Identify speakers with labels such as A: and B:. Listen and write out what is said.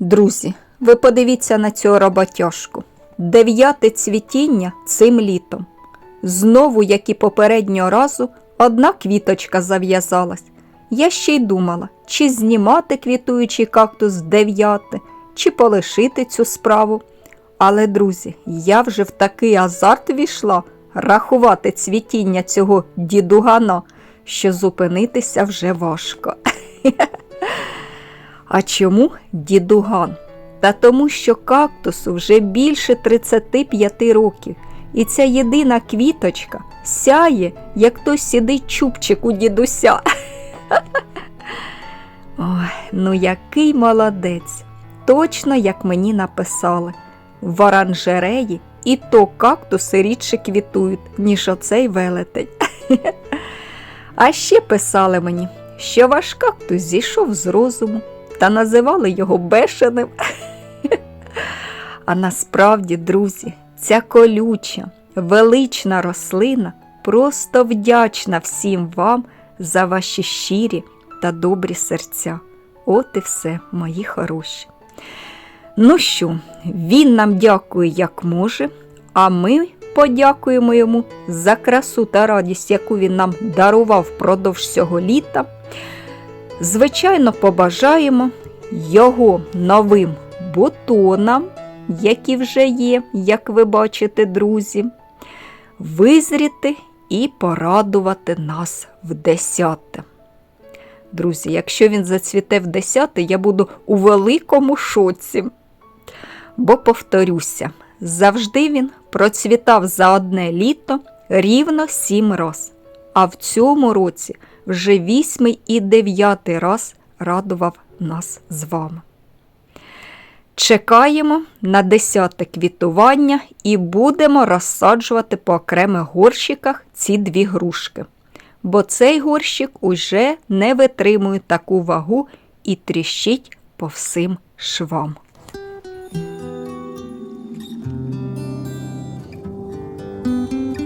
A: Друзі, ви подивіться на цю роботяжку. Дев'яте цвітіння цим літом. Знову, як і попереднього разу, одна квіточка зав'язалась. Я ще й думала, чи знімати квітуючий кактус з дев'яти, чи полишити цю справу. Але, друзі, я вже в такий азарт війшла рахувати цвітіння цього дідугана, що зупинитися вже важко. А чому дідуган? Та тому, що кактусу вже більше 35 років, і ця єдина квіточка сяє, як той сидить чубчик у дідуся. Ой, ну який молодець! Точно як мені написали. В оранжереї і то кактуси рідше квітують, ніж оцей велетень. А ще писали мені, що ваш кактус зійшов з розуму та називали його бешеним. А насправді, друзі, ця колюча, велична рослина просто вдячна всім вам за ваші щирі та добрі серця. От і все, мої хороші. Ну що, він нам дякує як може, а ми подякуємо йому за красу та радість, яку він нам дарував впродовж цього літа. Звичайно, побажаємо його новим бутонам, які вже є, як ви бачите, друзі, визріти і порадувати нас в десяте. Друзі, якщо він зацвіте в десяте, я буду у великому шоці. Бо, повторюся, завжди він процвітав за одне літо рівно сім раз, а в цьому році вже вісьмий і дев'ятий раз радував нас з вами. Чекаємо на десяте квітування і будемо розсаджувати по окремих горщиках ці дві грушки, бо цей горщик уже не витримує таку вагу і тріщить по всім швам. Thank you.